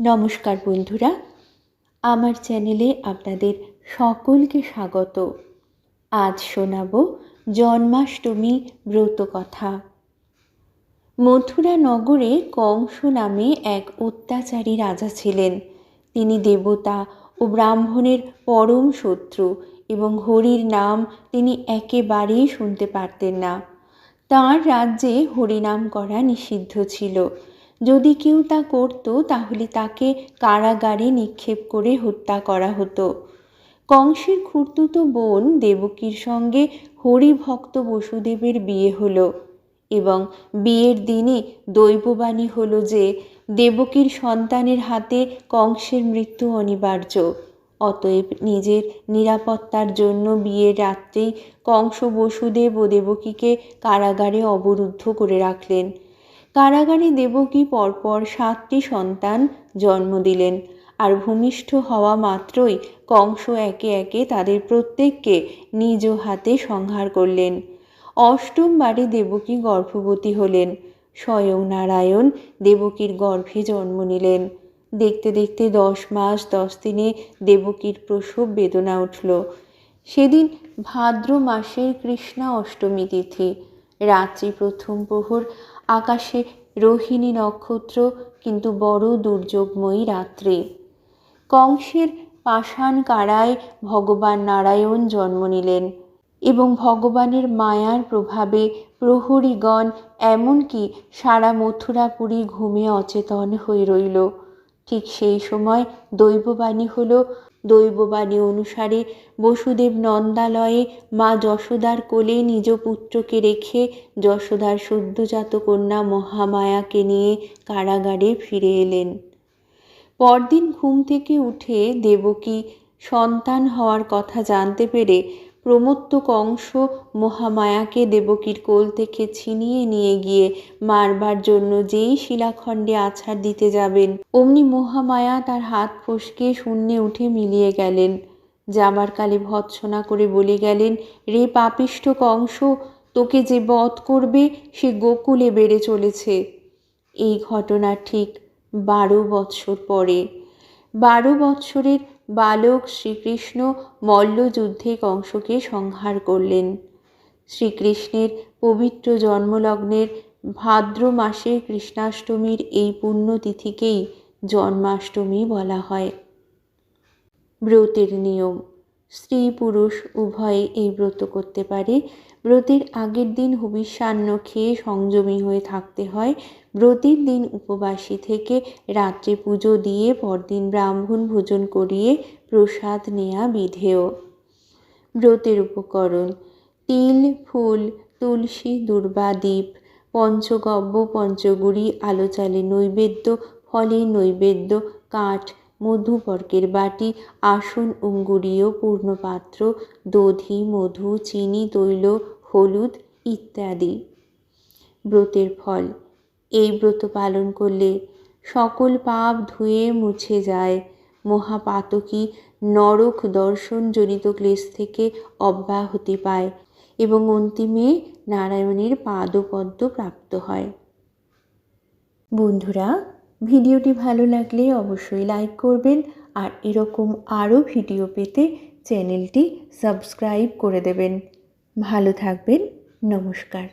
নমস্কার বন্ধুরা, আমার চ্যানেলে আপনাদের সকলকে স্বাগত। আজ শোনাব জন্মাষ্টমী ব্রত কথা। মথুরা নগরে কংস নামে এক অত্যাচারী রাজা ছিলেন। তিনি দেবতা ও ব্রাহ্মণের পরম শত্রু এবং হরির নাম তিনি একেবারেই শুনতে পারতেন না। তাঁর রাজ্যে হরিনাম করা নিষিদ্ধ ছিল। যদি কেউ তা করত, তাহলে তাকে কারাগারে নিক্ষেপ করে হত্যা করা হতো। কংসের খুর্তুতো বোন দেবকীর সঙ্গে হরিভক্ত বসুদেবের বিয়ে হলো এবং বিয়ের দিনে দৈববাণী হলো যে, দেবকীর সন্তানের হাতে কংসের মৃত্যু অনিবার্য। অতএব নিজের নিরাপত্তার জন্য বিয়ের রাত্রেই কংস বসুদেব ও দেবকীকে কারাগারে অবরুদ্ধ করে রাখলেন। কারাগারে দেবকী পরপর সাতটি সন্তান জন্ম দিলেন। আর ভূমিষ্ঠ হওয়া মাত্রই কংস একে একে তাদের প্রত্যেককে নিজ হাতে সংহার করলেন। অষ্টম বারে দেবকী গর্ভবতী হলেন। স্বয়ং নারায়ণ দেবকীর গর্ভে জন্ম নিলেন। দেখতে দেখতে দশ মাস দশ দিনে দেবকীর প্রসব বেদনা উঠল। সেদিন ভাদ্র মাসের কৃষ্ণা অষ্টমী তিথি। রাত্রি প্রথম প্রহর আকাশে রোহিণী নক্ষত্র, কিন্তু বড় দুর্যোগময়ী রাত্রে। কংসের পাষাণ কারায় ভগবান নারায়ণ জন্ম নিলেন এবং ভগবানের মায়ার প্রভাবে প্রহরীগণ এমনকি সারা মথুরাপুরী ঘুমে অচেতন হয়ে রইল। ঠিক সেই সময় দৈববাণী হল দৈববাণী অনুসারে বসুদেব নন্দালয়ে মা যশোদার কোলে নিজ পুত্রকে রেখে যশোদার সদ্যজাত কন্যা মহামায়াকে নিয়ে কারাগারে ফিরে এলেন। পরদিন ঘুম থেকে উঠে দেবকী সন্তান হওয়ার কথা জানতে পেরে প্রমত্ত কংস মহামায়াকে দেবকীর কোল থেকে ছিনিয়ে নিয়ে গিয়ে মারবার জন্য যেই শিলাখণ্ডে আছাড় দিতে যাবেন, অমনি মহামায়া তার হাত ফসকে শূন্যে উঠে মিলিয়ে গেলেন। যাবার কালে ভৎসনা করে বলে গেলেন, রে পাপিষ্ট কংস তোকে যে বধ করবে সে গোকুলে বেড়ে চলেছে। এই ঘটনা ঠিক বারো বৎসর পরে। বারো বৎসরের বালক শ্রীকৃষ্ণ মল্লযুদ্ধে কংসকে সংহার করলেন। শ্রীকৃষ্ণের পবিত্র জন্মলগ্নের ভাদ্র মাসে কৃষ্ণাষ্টমীর এই পুণ্যতিথিকেই জন্মাষ্টমী বলা হয়। ব্রতের নিয়ম স্ত্রী পুরুষ উভয়ে এই ব্রত করতে পারে। ব্রতের আগের দিন হবিষ্যান্ন খেয়ে সংযমী হয়ে থাকতে হয়। ব্রতের দিন উপবাসী থেকে রাত্রে পুজো দিয়ে পরদিন ব্রাহ্মণ ভোজন করিয়ে প্রসাদ নেয়া বিধেয়। ব্রতের উপকরণ, তিল, ফুল, তুলসী, দুর্বা দ্বীপ পঞ্চগব্য, পঞ্চগুড়ি আলো চালে নৈবেদ্য ফলে নৈবেদ্য, কাঠ মধুপর্কের বাটি, আসন অঙ্গুরীয় পূর্ণপাত্র, দধি, মধু, চিনি, তৈল, হলুদ ইত্যাদি। ব্রতের ফল। এই ব্রত পালন করলে সকল পাপ ধুয়ে মুছে যায়। মহাপাতকী নরক দর্শনজনিত ক্লেশ থেকে অব্যাহতি পায় এবং অন্তিমে নারায়ণের পাদপদ্ম প্রাপ্ত হয়। বন্ধুরা ভিডিওটি ভালো লাগলে অবশ্যই লাইক করবেন আর এরকম আরও ভিডিও পেতে চ্যানেলটি সাবস্ক্রাইব করে দেবেন। ভালো থাকবেন, নমস্কার।